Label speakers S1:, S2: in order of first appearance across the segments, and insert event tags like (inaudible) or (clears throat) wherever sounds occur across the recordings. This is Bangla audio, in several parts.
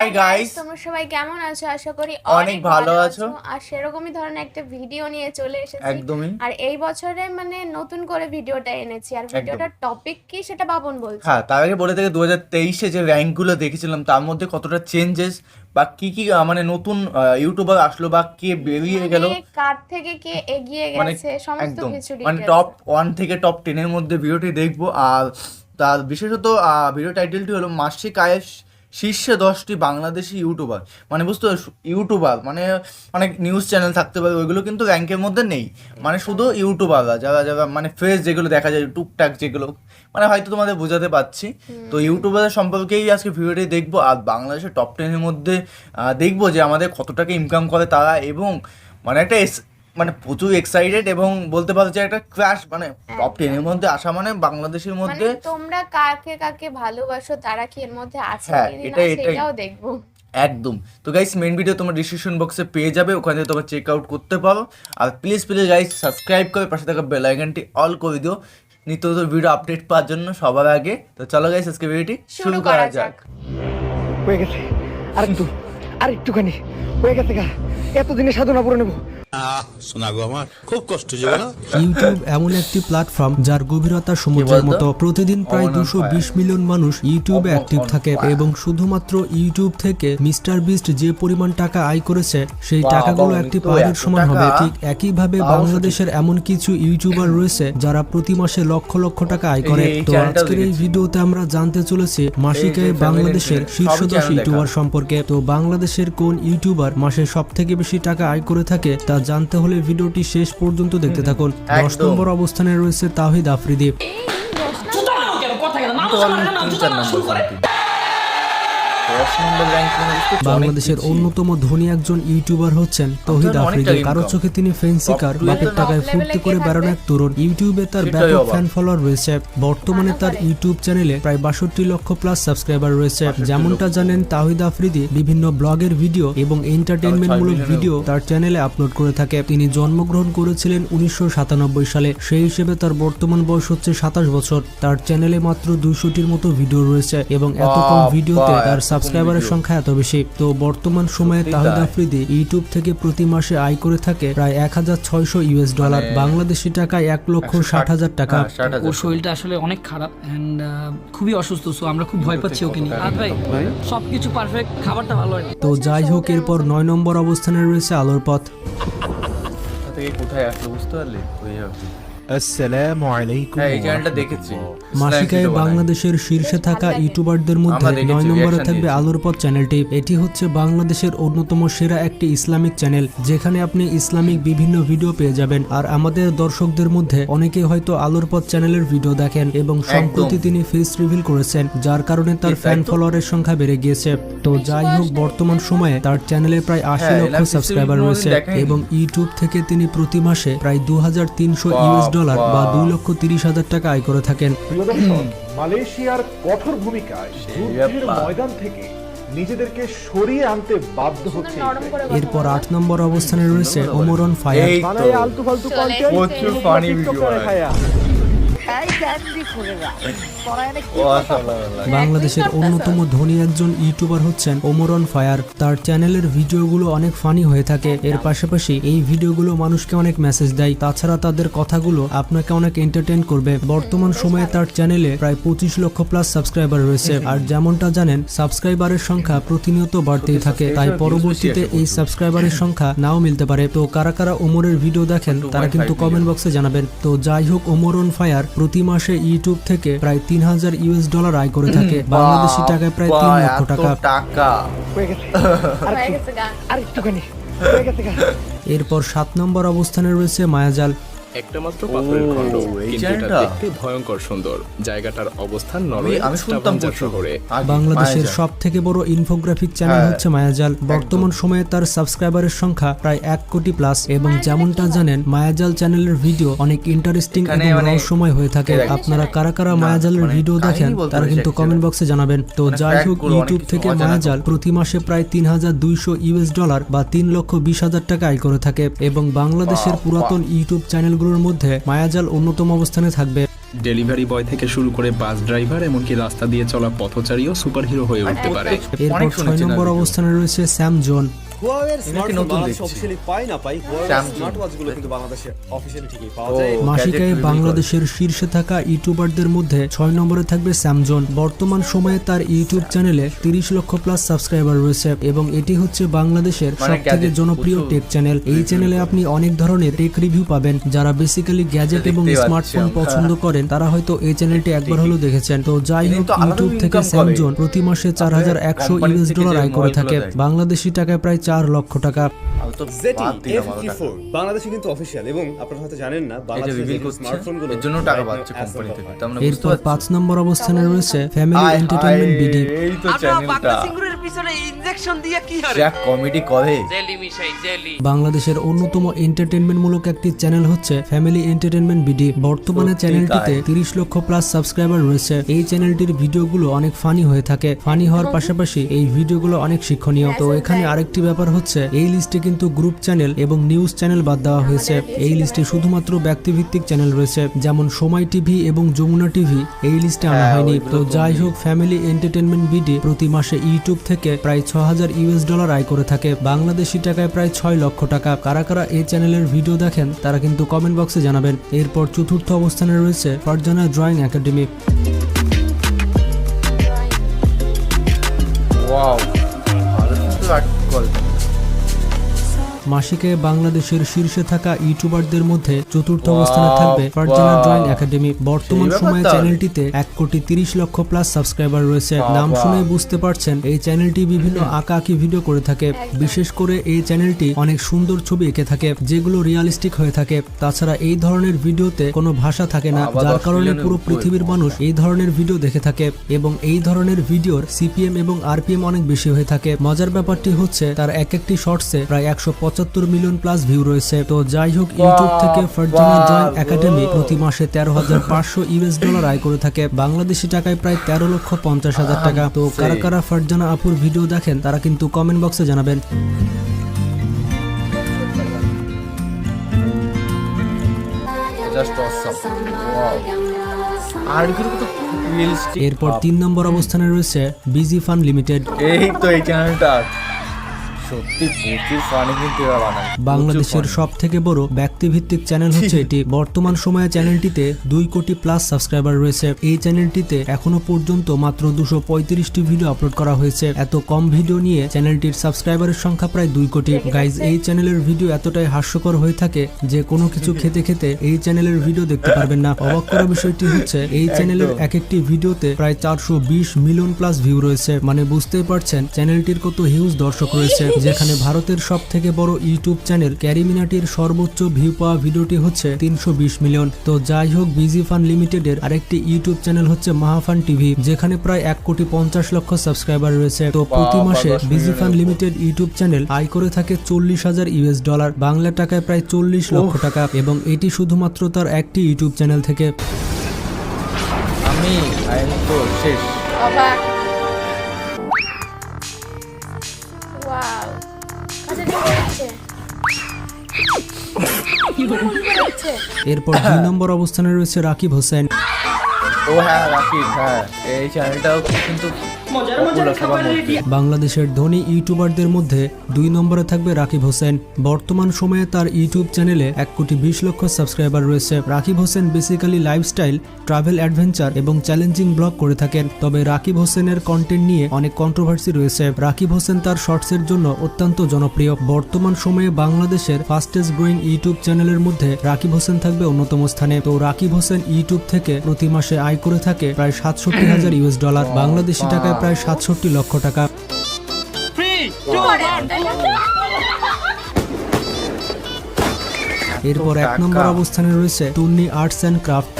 S1: হাই গাইস
S2: তোমরা সবাই কেমন আছো? আশা করি
S1: অনেক ভালো আছো।
S2: আর সেরকমই ধরনের একটা ভিডিও নিয়ে চলে এসেছি।
S1: একদমই।
S2: আর এই বছরে মানে নতুন করে ভিডিওটা এনেছি। আর ভিডিওটার টপিক কি সেটা বাবন বলছে।
S1: হ্যাঁ তার আগে বলে থেকে দু হাজার তেইশে যে র্যাঙ্কগুলো দেখেছিলাম তার মধ্যে কতটা চেঞ্জেস বা কি কি মানে নতুন ইউটিউবার আসলো বা কে বেরিয়ে গেল।
S2: মানে কার থেকে কে এগিয়ে
S1: মানে
S2: গেছে সমস্ত কিছু
S1: মানে টপ ওয়ান থেকে টপ টেনের মধ্যে ভিডিওটি দেখব। আর তার বিশেষত ভিডিও টাইটেলটি হলো মাসিক আয়ের শীর্ষে দশটি বাংলাদেশি ইউটিউবার মানে বুঝতে ইউটিউবার মানে অনেক নিউজ চ্যানেল থাকতে পারে ওইগুলো কিন্তু র্যাঙ্কের মধ্যে নেই। মানে শুধু ইউটিউবাররা যারা যারা মানে ফেস যেগুলো দেখা যায় টুকটাক যেগুলো মানে হয়তো তোমাদের বোঝাতে পারছি। তো ইউটিউবারের সম্পর্কেই আজকে ভিডিওটি দেখব আর বাংলাদেশের টপ টেনের মধ্যে দেখব যে আমাদের কত টাকা ইনকাম করে তারা এবং মানে একটা মানে প্রচুর এক্সাইটেড এবং বলতে পারো যে একটা ক্রাশ মানে টপ টেনের মধ্যে আসা মানে বাংলাদেশের
S2: মানে
S1: মধ্যে
S2: তোমরা কাকে কাকে ভালোবাসো তারা কি এর মধ্যে আছে
S1: হ্যাঁ, এটাই- এটাই।
S2: দেখব।
S1: একদম। তো গাইস মেন ভিডিও তোমার ডিসক্রিপশন বক্সে পেয়ে যাবে ওখানে থেকে তোমরা চেক আউট করতে পারো। আর প্লিজ প্লিজ গাইস সাবস্ক্রাইব করে পাশে থাকা বেল আইকনটি অল করে দিও। নিত্য নতুন ভিডিও আপডেট পাওয়ার জন্য সবার আগে। তো চলো গাইস আজকে ভিডিওটি শুরু করা যাক।
S3: হয়ে গেছে। আরেকটু আর একটুখানি। হয়ে গেছে গা। এতদিনে সাধনা করে নেব।
S4: আহ শোনা গো আমার খুব কষ্ট
S5: ইউটিউব এমন একটি প্ল্যাটফর্ম যার গভীরতা সমুদ্রের মতো প্রতিদিন প্রায় দুশো বিশ মিলিয়ন মানুষ ইউটিউবে অ্যাক্টিভ থাকে এবং শুধুমাত্র ইউটিউব থেকে মিস্টার বিস্ট যে পরিমাণ টাকা আয় করেছে সেই টাকাগুলো একটি পাহাড়ের সমান হবে। ঠিক একইভাবে বাংলাদেশের এমন কিছু ইউটিউবার রয়েছে যারা প্রতি মাসে লক্ষ লক্ষ টাকা আয় করে। তো আজকের এই ভিডিওতে আমরা জানতে চলেছি মাসিকে বাংলাদেশের শীর্ষ দশ ইউটিউবার সম্পর্কে। তো বাংলাদেশের কোন ইউটিউবার মাসে সব থেকে বেশি টাকা আয় করে থাকে তা জানতে হলে ভিডিওটি শেষ পর্যন্ত দেখতে থাকুন। দশ নম্বর অবস্থানে রয়েছে তাহিদ আফ্রিদি। বাংলাদেশের অন্যতম ধনী একজন ইউটিউবার হচ্ছেন তহিদ আফ্রিদি।
S1: কারও
S5: চোখে তিনি ফেন্সিকার বাপের টাকায় ফুর্তি করে বেড়ানো এক তরুণ ইউটিউবে তার ব্যাপক ফ্যান ফলোয়ার রয়েছে। বর্তমানে তার ইউটিউব চ্যানেলে প্রায় বাষট্টি লক্ষ প্লাস সাবস্ক্রাইবার রয়েছে। যেমনটা জানেন তাহিদ আফ্রিদি বিভিন্ন ব্লগের ভিডিও এবং এন্টারটেইনমেন্ট মূলক ভিডিও তার চ্যানেলে আপলোড করে থাকে। তিনি জন্মগ্রহণ করেছিলেন উনিশশো সাতানব্বই সালে। সেই হিসেবে তার বর্তমান বয়স হচ্ছে সাতাশ বছর। তার চ্যানেলে মাত্র দুইশোটির মতো ভিডিও রয়েছে এবং এত কম ভিডিওতে তার সাবস্ক্রাইবারের সংখ্যা এত বেশি। তো বর্তমান সময়ে তাহিদ আফ্রিদি ইউটিউব থেকে প্রতি মাসে আয় করে থাকে প্রায় এক হাজার ছয়শো ইউএস ডলার
S1: মানে
S5: বাংলাদেশি টাকায় এক লক্ষ ষাট। হাজার টাকা।
S1: হ্যাঁ,
S6: ওর শরীরটা আসলে অনেক খারাপ অ্যান্ড খুবই অসুস্থ সো আমরা খুব ভয় পাচ্ছি ওকে নিয়ে। আর ভাই সবকিছু পারফেক্ট খাবারটা ভালো হয়নি।
S5: তো যাই হোক এরপর নয় নম্বর অবস্থানে রয়েছে আলোর পথ।
S1: থেকে কোথায় আসলো বুঝতে পারলে? ওই আর।
S4: আসসালামু আলাইকুম
S1: হ্যাঁ এই চ্যানেলটা দেখেছি।
S5: মাসিকায় বাংলাদেশের শীর্ষে থাকা ইউটিউবারদের মধ্যে নয় নম্বরে থাকবে আলোর পথ চ্যানেলটি এটি হচ্ছে বাংলাদেশের অন্যতম সেরা একটি ইসলামিক চ্যানেল যেখানে আপনি ইসলামিক বিভিন্ন ভিডিও পেয়ে যাবেন। আর আমাদের দর্শকদের মধ্যে অনেকে হয়তো আলোর পথ চ্যানেলের ভিডিও দেখেন এবং সম্প্রতি তিনি ফেস রিভিল করেছেন যার কারণে তার ফ্যান ফলোয়ারের সংখ্যা বেড়ে গিয়েছে। তো যাই হোক বর্তমান সময়ে তার চ্যানেলে প্রায় আশি
S1: হ্যাঁ,
S5: লক্ষ সাবস্ক্রাইবার রয়েছে এবং ইউটিউব থেকে তিনি প্রতি মাসে প্রায় দু হাজার তিনশো ইউএস ডলার বা দুই লক্ষ তিরিশ হাজার টাকা আয় করে থাকেন। (clears throat)
S7: মালয়েশিয়ার কঠোর ভূমিকায় যুদ্ধের ময়দান থেকে নিজেদেরকে সরিয়ে আনতে বাধ্য হচ্ছে
S5: এরপর আট নম্বর অবস্থানে রয়েছে ওমরন ফায়ার।
S7: আলতু ফালতু কন্টেন্ট
S5: বাংলাদেশের অন্যতম ধনী একজন ইউটিউবার হচ্ছেন ওমরন ফায়ার। তার চ্যানেলের ভিডিওগুলো অনেক ফানি হয়ে থাকে। এর পাশাপাশি এই ভিডিওগুলো মানুষকে অনেক মেসেজ দেয়। তাছাড়া তাদের কথাগুলো আপনাকে অনেক এন্টারটেন করবে। বর্তমান সময়ে তার চ্যানেলে প্রায় পঁচিশ লক্ষ প্লাস সাবস্ক্রাইবার রয়েছে। আর যেমনটা জানেন সাবস্ক্রাইবারের সংখ্যা প্রতিনিয়ত বাড়তেই থাকে। তাই পরবর্তীতে এই সাবস্ক্রাইবারের সংখ্যা নাও মিলতে পারে। তো কারা কারা ওমরের ভিডিও দেখেন তারা কিন্তু কমেন্ট বক্সে জানাবেন। তো যাই হোক ওমর অন ফায়ার প্রতি মাসে ইউটিউব থেকে প্রায় তিন হাজার ইউএস ডলার আয় করে থাকে। বাংলাদেশি টাকায় প্রায় তিন লক্ষ টাকা।
S1: টাকা।
S5: এরপর সাত নম্বর অবস্থানে রয়েছে মায়াজাল।
S8: একটা মাত্র পাথরের খণ্ড। কিন্তু এটা দেখতে ভয়ঙ্কর সুন্দর। জায়গাটার অবস্থান
S1: আমি
S8: নরওয়ে
S1: আমি শুনতাম
S8: শহরে।
S5: বাংলাদেশের। সব থেকে বড় ইনফোগ্রাফিক চ্যানেল হচ্ছে মায়াজাল। বর্তমান সময়ে তার সাবস্ক্রাইবারের সংখ্যা প্রায় এক কোটি প্লাস এবং যেমনটা জানেন মায়াজাল চ্যানেলের ভিডিও অনেক ইন্টারেস্টিং এবং
S1: মানে-
S5: রহস্যময় হয়ে থাকে। আপনারা কারা কারা মায়াজালের
S1: মানে
S5: ভিডিও দেখেন তারা কিন্তু কমেন্ট বক্সে জানাবেন। তো
S1: মানে
S5: যাই হোক ইউটিউব থেকে মায়াজাল প্রতি মাসে প্রায় তিন হাজার দুইশো ইউএস ডলার বা তিন লক্ষ বিশ হাজার টাকা আয় করে থাকে এবং বাংলাদেশের পুরাতন ইউটিউব চ্যানেলগুলোর মধ্যে মায়াজাল অন্যতম অবস্থানে থাকবে।
S8: ডেলিভারি বয় থেকে শুরু করে বাস ড্রাইভার এমনকি রাস্তা দিয়ে চলা পথচারীও সুপারহিরো হয়ে উঠতে পারে।
S5: এরপর ছয় নম্বর অবস্থানে রয়েছে স্যাম জন।
S9: হুয়াওয়ের স্মার্টফোন
S1: নতুন
S9: বাংলাদেশে
S1: দেখছি।
S9: অফিসিয়ালি পাই না পাই স্মার্ট ওয়াচগুলো কিন্তু বাংলাদেশে অফিসিয়ালি ঠিকই পাওয়া যায়।
S5: মাসিকায় বাংলাদেশের শীর্ষে থাকা ইউটিউবারদের মধ্যে ছয় নম্বরে থাকবে স্যামজন বর্তমান সময়ে তার ইউটিউব চ্যানেলে তিরিশ লক্ষ প্লাস সাবস্ক্রাইবার রয়েছে এবং এটি হচ্ছে বাংলাদেশের
S1: মানে
S5: সব থেকে জনপ্রিয় টেক চ্যানেল এই চ্যানেলে আপনি অনেক ধরনের টেক রিভিউ পাবেন। যারা বেসিক্যালি গ্যাজেট এবং স্মার্টফোন পছন্দ করেন তারা হয়তো এই চ্যানেলটি একবার হলেও দেখেছেন। তো যাই হোক ইউটিউব থেকে। স্যামজন প্রতি মাসে চার হাজার একশো ইউএস ডলার আয় করে থাকে। বাংলাদেশি টাকায় প্রায় চার লক্ষ টাকা।
S9: জেটি বাংলাদেশে কিন্তু অফিসিয়াল এবং আপনারা হয়তো জানেন না বাংলাদেশে
S1: এর জন্য টাকা পাচ্ছে কোম্পানি থেকে। মানে বুঝতে
S5: এরপর পাঁচ নম্বর অবস্থানে রয়েছে ফ্যামিলি
S1: এন্টারটেইনমেন্ট
S5: বিডি
S1: এই তো চ্যানেলটা যা কমেডি করে।
S5: বাংলাদেশের অন্যতম এন্টারটেনমেন্টমূলক একটি চ্যানেল হচ্ছে ফ্যামিলি এন্টারটেনমেন্ট বিডি বর্তমানে চ্যানেলটিতে
S1: তাই।
S5: তিরিশ লক্ষ প্লাস সাবস্ক্রাইবার রয়েছে। এই চ্যানেলটির ভিডিওগুলো অনেক ফানি হয়ে থাকে। ফানি হওয়ার পাশাপাশি এই ভিডিওগুলো অনেক শিক্ষণীয়। তো এখানে আরেকটি ব্যাপার হচ্ছে এই লিস্টে কিন্তু গ্রুপ চ্যানেল এবং নিউজ চ্যানেল বাদ দেওয়া হয়েছে। এই লিস্টে শুধুমাত্র ব্যক্তিভিত্তিক চ্যানেল রয়েছে। যেমন সময় টিভি এবং যমুনা টিভি এই লিস্টে আনা
S1: হ্যাঁ,
S5: হয়নি। তো
S1: তো
S5: যাই হোক ফ্যামিলি এন্টারটেনমেন্ট বিডি প্রতি মাসে ইউটিউব থেকে প্রায় ছ হাজার ইউএস ডলার আয় করে থাকে। বাংলাদেশি টাকায় প্রায় ছয় লক্ষ টাকা। কারা কারা এই চ্যানেলের ভিডিও দেখেন, তারা কিন্তু কমেন্ট বক্সে জানাবেন। এরপর চতুর্থ অবস্থানে রয়েছে ফারজানা ড্রয়িং একাডেমি।
S1: ওয়াও
S5: মাসিকে বাংলাদেশের শীর্ষে থাকা ইউটিউবারদের মধ্যে চতুর্থ অবস্থানে থাকবে ফারজানা. ড্রয়িং একাডেমি বর্তমান সময়ে চ্যানেলটিতে এক কোটি তিরিশ লক্ষ প্লাস সাবস্ক্রাইবার রয়েছে। নাম শুনে বুঝতে পারছেন এই চ্যানেলটি বিভিন্ন আঁকা আঁকি ভিডিও করে থাকে। বিশেষ করে এই চ্যানেলটি অনেক সুন্দর ছবি এঁকে থাকে যেগুলো রিয়ালিস্টিক হয়ে থাকে। তাছাড়া এই ধরনের ভিডিওতে কোনো ভাষা থাকে না যার কারণে পুরো পৃথিবীর মানুষ এই ধরনের ভিডিও দেখে থাকে এবং এই ধরনের ভিডিওর সিপিএম এবং আরপিএম অনেক বেশি হয়ে থাকে। মজার ব্যাপারটি হচ্ছে তার এক একটি শর্টসে প্রায় একশো পঁচাত্তর মিলিয়ন প্লাস ভিউ রয়েছে। তো যাই হোক ইউটিউব থেকে ফারজানা ড্রয়িং একাডেমি প্রতি মাসে তেরো হাজার পাঁচশো ইউএস ডলার আয় করে থাকে। বাংলাদেশি টাকায় প্রায় তেরো লক্ষ পঞ্চাশ হাজার টাকা। তো কারা কারা ফারজানা আপুর ভিডিও দেখেন তারা কিন্তু কমেন্ট বক্সে জানাবেন। এরপর তিন নম্বর অবস্থানে রয়েছে বিজি ফান লিমিটেড
S1: এই তো এই চ্যানেলটা সত্যি প্রচুর ফানি কিন্তু এরা বানায়।
S5: বাংলাদেশের সব থেকে বড় ব্যক্তিভিত্তিক চ্যানেল (laughs) হচ্ছে এটি। বর্তমান সময়ে চ্যানেলটিতে দুই কোটি প্লাস সাবস্ক্রাইবার রয়েছে। এই চ্যানেলটিতে এখনও পর্যন্ত মাত্র দুশো পঁয়ত্রিশটি ভিডিও আপলোড করা হয়েছে। এত কম ভিডিও নিয়ে চ্যানেলটির সাবস্ক্রাইবারের সংখ্যা প্রায় দুই কোটি। গাইজ এই চ্যানেলের ভিডিও এতটাই হাস্যকর হয়ে থাকে যে কোনো কিছু খেতে খেতে এই চ্যানেলের ভিডিও দেখতে পারবেন না। অবাক করা বিষয়টি হচ্ছে এই চ্যানেলের এক একটি ভিডিওতে প্রায় চারশো বিশ মিলিয়ন প্লাস ভিউ রয়েছে। মানে বুঝতেই পারছেন চ্যানেলটির কত হিউজ দর্শক রয়েছে। যেখানে ভারতের সব থেকে বড় ইউটিউব চ্যানেল ক্যারিমিনাটির সর্বোচ্চ ভিউ পাওয়া ভিডিওটি হচ্ছে তিনশো বিশ মিলিয়ন তো যাই হোক বিজি ফান লিমিটেডের আরেকটি ইউটিউব চ্যানেল হচ্ছে মাহাফান টিভি যেখানে প্রায় এক কোটি পঞ্চাশ লক্ষ সাবস্ক্রাইবার রয়েছে। তো প্রতি মাসে BG fun limited YouTube channel আয় করে থাকে চল্লিশ হাজার ইউএস ডলার বাংলা টাকায় প্রায় চল্লিশ লক্ষ টাকা এবং এটি শুধুমাত্র তার একটি ইউটিউব চ্যানেল থেকে।
S1: আমি শেষ।
S5: এরপর দুই নম্বর অবস্থানে রয়েছে রাকিব হোসেন।
S1: ও হ্যাঁ রাকিব হ্যাঁ। এই চ্যানেলটাও কিন্তু
S5: বাংলাদেশের ধনী ইউটিউবারদের মধ্যে দুই নম্বরে থাকবে রাকিব হোসেন। বর্তমান সময়ে তার ইউটিউব চ্যানেলে এক কোটি বিশ লক্ষ সাবস্ক্রাইবার রয়েছে। Rakib Hossain basically lifestyle travel adventure এবং চ্যালেঞ্জিং ব্লগ করে থাকেন। তবে রাকিব হোসেনের কন্টেন্ট নিয়ে অনেক কন্ট্রোভার্সি রয়েছে। রাকিব হোসেন তার শর্টসের জন্য অত্যন্ত জনপ্রিয়। বর্তমান সময়ে বাংলাদেশের ফাস্টেস্ট গ্রোয়িং ইউটিউব চ্যানেলের মধ্যে রাকিব হোসেন থাকবে অন্যতম স্থানে। তো রাকিব হোসেন ইউটিউব থেকে প্রতি মাসে আয় করে থাকে প্রায় সাতষট্টি হাজার ইউএস ডলার বাংলাদেশি টাকায় প্রায় সাতষট্টি লক্ষ টাকা। এরপর এক নম্বর অবস্থানে রয়েছে টুন্নি আর্টস অ্যান্ড ক্রাফট।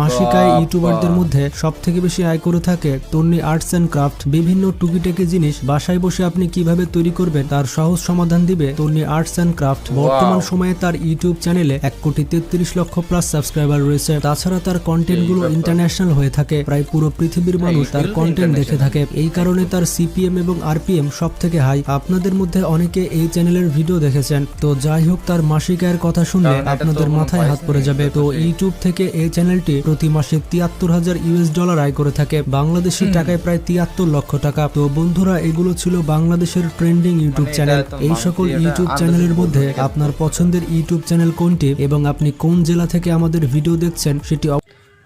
S5: মাসিক আয় ইউটিউবারদের মধ্যে সব থেকে বেশি আয় করে থাকে তন্নি আর্টস অ্যান্ড ক্রাফট। বিভিন্ন টুকিটাকি জিনিস। বাসায় বসে আপনি কীভাবে তৈরি করবেন তার সহজ সমাধান দিবে তন্নি আর্টস অ্যান্ড ক্রাফট। বর্তমান সময়ে তার ইউটিউব চ্যানেলে এক কোটি তেত্রিশ লক্ষ প্লাস সাবস্ক্রাইবার রয়েছে। তাছাড়া তার কন্টেন্টগুলো ইন্টারন্যাশনাল হয়ে থাকে। প্রায় পুরো পৃথিবীর মানুষ তার কন্টেন্ট দেখে থাকে। এই কারণে তার সিপিএম এবং আরপিএম সব থেকে হাই আপনাদের মধ্যে অনেকে এই চ্যানেলের ভিডিও দেখেছেন। তো যাই হোক তার মাসিক আয়ের কথা শুনলে আপনাদের মাথায় হাত পড়ে যাবে। তো ইউটিউব থেকে এই চ্যানেলটি প্রতি মাসে তিয়াত্তর হাজার ইউএস ডলার আয় করে থাকে। বাংলাদেশি টাকায় প্রায় তিয়াত্তর লক্ষ টাকা। তো বন্ধুরা এগুলো ছিল বাংলাদেশের ট্রেন্ডিং ইউটিউব
S1: মানে
S5: চ্যানেল। এই সকল ইউটিউব চ্যানেলের মধ্যে আপনার পছন্দের ইউটিউব চ্যানেল কোনটি এবং আপনি কোন জেলা থেকে আমাদের ভিডিও দেখছেন সেটি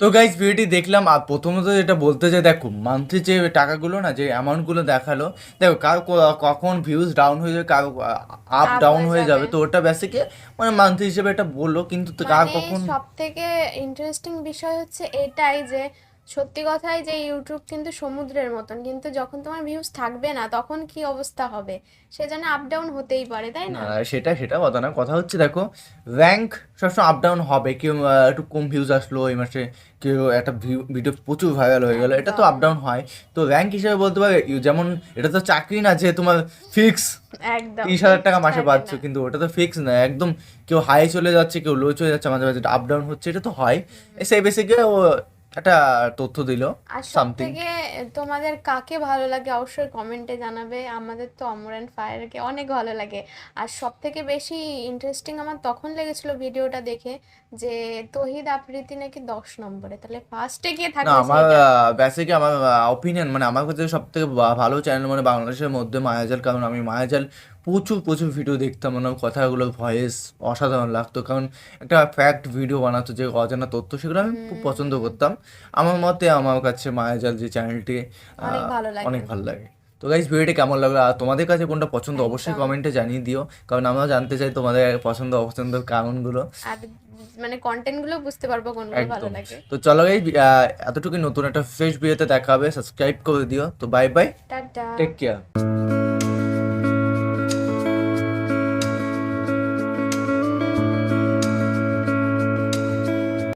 S1: তো গাইজ ভিডিওটি দেখলাম আর প্রথমত যেটা বলতে চাই দেখো মান্থলি যে টাকাগুলো না যে অ্যামাউন্টগুলো দেখাল দেখো কার কখন ভিউজ ডাউন হয়ে যাবে কার আপ ডাউন
S2: হয়ে
S1: যাবে। তো ওটা বেসিকে মানে মান্থলি হিসেবে এটা বলল কিন্তু কার কখন
S2: সব থেকে ইন্টারেস্টিং বিষয় হচ্ছে এটাই যে সত্যি কথাই যে ইউটিউব কিন্তু সমুদ্রের মতন কিন্তু যখন তোমার ভিউজ থাকবে না তখন কি অবস্থা হবে? সেজন্য আপ ডাউন হতেই পারে তাই না?
S1: সেটা সেটা কথা না কথা হচ্ছে দেখো র্যাঙ্ক সবসময় আপ ডাউন হবে কেউ একটু কম ভিউজ আসলো এই মাসে কেউ একটা ভিডিও প্রচুর ভাইরাল হয়ে গেলো এটা তো আপ ডাউন হয়। তো র্যাঙ্ক হিসেবে বলতে পারে যেমন এটা তো চাকরি না যে তোমার ফিক্স
S2: একদম
S1: তিরিশ হাজার টাকা মাসে পাচ্ছ কিন্তু ওটা তো ফিক্স না একদম কেউ হাই চলে যাচ্ছে কেউ লো চলে যাচ্ছে মাঝে মাঝে আপ ডাউন হচ্ছে এটা তো হয়। সেই বেসিকে ও একটা তথ্য দিল
S2: আর সব
S1: সামথিং
S2: থেকে তোমাদের কাকে ভালো লাগে অবশ্যই কমেন্টে জানাবে। আমাদের তো অমর অ্যান্ড ফায়ারকে অনেক ভালো লাগে। আর সব থেকে বেশি ইন্টারেস্টিং আমার তখন লেগেছিল ভিডিওটা দেখে। যে তহিদ আফ্রিদি নাকি দশ নম্বরে? তাহলে ফার্স্টে গিয়ে
S1: না আমার
S2: সেইটা।
S1: আমার অপিনিয়ন মানে আমার কাছে সব থেকে ভালো চ্যানেল মানে বাংলাদেশের মধ্যে মায়াজাল কারণ আমি মায়াজাল প্রচুর প্রচুর ভিডিও দেখতাম মানে কথাগুলো ভয়েস অসাধারণ লাগতো। কারণ একটা ফ্যাক্ট ভিডিও বানাতো যে অজানা তথ্য সেগুলো আমি খুব পছন্দ করতাম। আমার মতে আমার কাছে মায়াজাল যে চ্যানেলটি
S2: অনেক ভালো লাগে।
S1: তো গাইজ ভিডিওটি কেমন লাগল? আর তোমাদের কাছে কোনটা পছন্দ অবশ্যই কমেন্টে জানিয়ে দিও। কারণ আমরা জানতে চাই তোমাদের পছন্দ অপছন্দ কারণগুলো।
S2: গুলো মানে কন্টেন্টগুলো বুঝতে পারব কোনগুলো ভালো লাগে।
S1: তো চলো গাইজ এতটুকু নতুন একটা ফ্রেশ ভিডিওতে দেখা হবে। সাবস্ক্রাইব করে দিও। তো bye bye
S2: tata.
S1: Take care